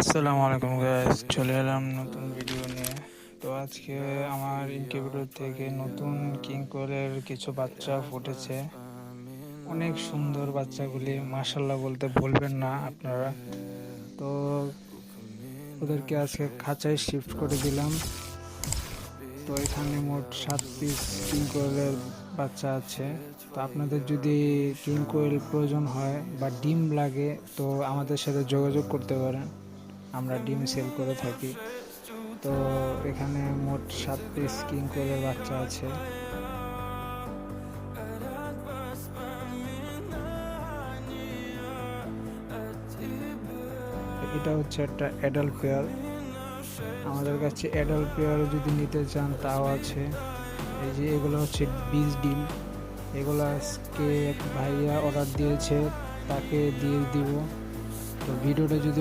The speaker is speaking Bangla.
আসসালামু আলাইকুম গাইস চলে এলাম নতুন ভিডিও নিয়ে। তো আজকে আমার ইনকিউবেটর থেকে নতুন কিং কোয়েলের কিছু বাচ্চা ফুটেছে। অনেক সুন্দর বাচ্চাগুলি মাশাল্লাহ বলতে ভুলবেন না আপনারা। তো ওদেরকে আজকে খাঁচায় শিফট করে দিলাম। তো এখানে মোট সাত পিস কিং কোয়েলের বাচ্চা আছে। তো আপনাদের যদি কিং কোয়েল প্রয়োজন হয় বা ডিম লাগে, তো আমাদের সাথে যোগাযোগ করতে পারেন। আমরা ডিম সেল করে থাকি। তো এখানে মোট সাত পিস কিং কোয়েলের বাচ্চা আছে। এটা হচ্ছে একটা অ্যাডাল্ট পেয়ার আমাদের কাছে অ্যাডাল্ট পেয়ার যদি নিতে চান, তাও আছে। এই যে এগুলো হচ্ছে বীজ ডিম। এগুলো আজকে এক ভাইয়া অর্ডার দিয়েছে, তাকে দিয়ে দিব। তো ভিডিওটা যদি